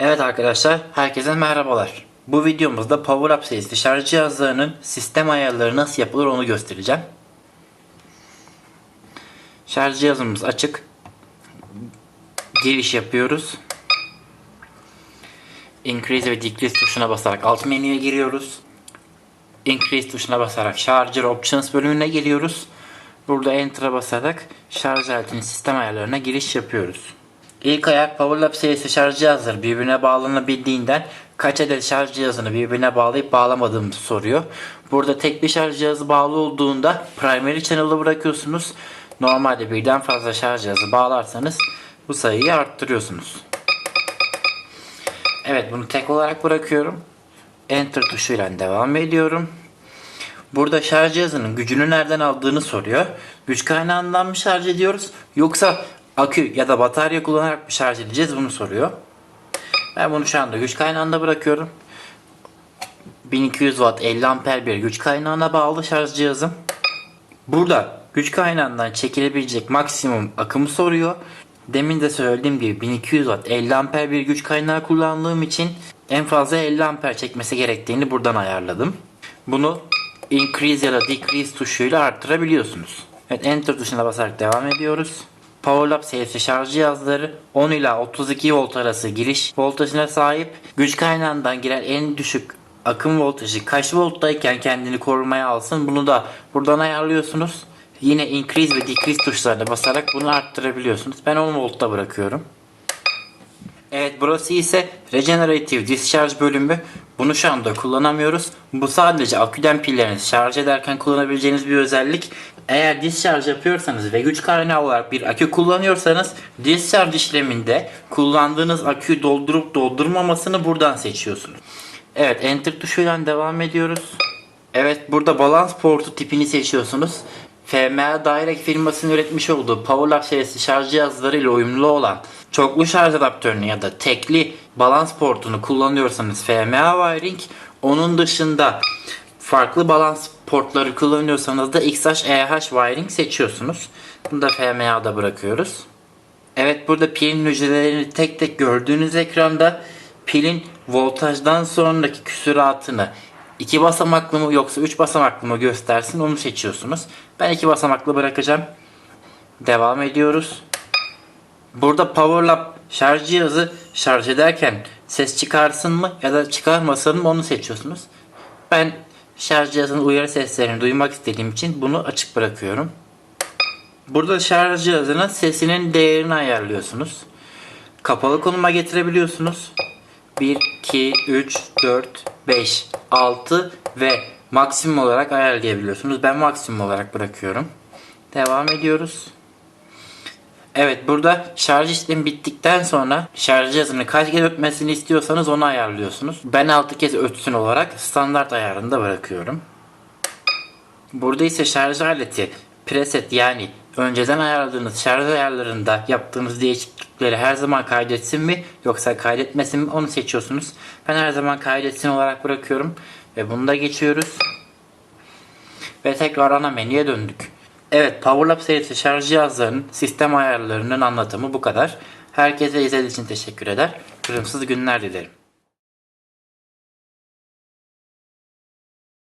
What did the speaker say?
Evet arkadaşlar, herkese merhabalar. Bu videomuzda PowerUp serisi şarj cihazlarının sistem ayarları nasıl yapılır onu göstereceğim. Şarj cihazımız açık. Giriş yapıyoruz. Increase ve Decrease tuşuna basarak alt menüye giriyoruz. Increase tuşuna basarak Charger Options bölümüne geliyoruz. Burada Enter'a basarak şarj aletinin sistem ayarlarına giriş yapıyoruz. İlk ayak PowerLab serisi şarj cihazları birbirine bağlanabildiğinden kaç adet şarj cihazını birbirine bağlayıp bağlamadığımızı soruyor. Burada tek bir şarj cihazı bağlı olduğunda primary channel'ı bırakıyorsunuz. Normalde birden fazla şarj cihazı bağlarsanız bu sayıyı arttırıyorsunuz. Evet bunu tek olarak bırakıyorum. Enter tuşuyla devam ediyorum. Burada şarj cihazının gücünü nereden aldığını soruyor. Güç kaynağından mı şarj ediyoruz yoksa akü ya da batarya kullanarak mı şarj edeceğiz bunu soruyor. Ben bunu şu anda güç kaynağında bırakıyorum. 1200 watt 50 amper bir güç kaynağına bağlı şarj cihazım. Burada güç kaynağından çekilebilecek maksimum akımı soruyor. Demin de söylediğim gibi 1200 watt 50 amper bir güç kaynağı kullandığım için en fazla 50 amper çekmesi gerektiğini buradan ayarladım. Bunu increase ya da decrease tuşuyla arttırabiliyorsunuz. Evet enter tuşuna basarak devam ediyoruz. PowerLab serisi şarj cihazları 10 ila 32 volt arası giriş voltajına sahip. Güç kaynağından giren en düşük akım voltajı kaç volttayken kendini korumaya alsın bunu da buradan ayarlıyorsunuz. Yine increase ve decrease tuşlarına basarak bunu arttırabiliyorsunuz. Ben 10 voltta bırakıyorum. Evet burası ise Regenerative Discharge bölümü. Bunu şu anda kullanamıyoruz. Bu sadece aküden pillerinizi şarj ederken kullanabileceğiniz bir özellik. Eğer discharge yapıyorsanız ve güç kaynağı olarak bir akü kullanıyorsanız discharge işleminde kullandığınız aküyü doldurup doldurmamasını buradan seçiyorsunuz. Evet enter tuşuyla devam ediyoruz. Evet burada balans portu tipini seçiyorsunuz. FMA Direct firmasının üretmiş olduğu PowerLab serisi şarj cihazları ile uyumlu olan çoklu şarj adaptörünü ya da tekli balans portunu kullanıyorsanız FMA wiring onun dışında farklı balans portları kullanıyorsanız da XH EH wiring seçiyorsunuz. Bunu da FMA'da bırakıyoruz. Evet burada pilin hücrelerini tek tek gördüğünüz ekranda pilin voltajdan sonraki küsuratını iki basamaklı mı yoksa üç basamaklı mı göstersin onu seçiyorsunuz. Ben iki basamaklı bırakacağım. Devam ediyoruz. Burada PowerLab şarj cihazı şarj ederken ses çıkarsın mı ya da çıkarmasın mı onu seçiyorsunuz. Ben şarj cihazının uyarı seslerini duymak istediğim için bunu açık bırakıyorum. Burada şarj cihazının sesinin değerini ayarlıyorsunuz. Kapalı konuma getirebiliyorsunuz. 1, 2, 3, 4, 5, 6 ve maksimum olarak ayarlayabiliyorsunuz. Ben maksimum olarak bırakıyorum. Devam ediyoruz. Evet burada şarj işlemi bittikten sonra şarj cihazını kaç kez ötmesini istiyorsanız onu ayarlıyorsunuz. Ben 6 kez ötsün olarak standart ayarında bırakıyorum. Burada ise şarj aleti preset yani önceden ayarladığınız şarj ayarlarında yaptığınız değişiklikleri her zaman kaydetsin mi yoksa kaydetmesin mi onu seçiyorsunuz. Ben her zaman kaydetsin olarak bırakıyorum ve bunu da geçiyoruz. Ve tekrar ana menüye döndük. Evet PowerLab serisi şarj cihazlarının sistem ayarlarının anlatımı bu kadar. Herkese izlediğiniz için teşekkür eder. Kırımsız günler dilerim.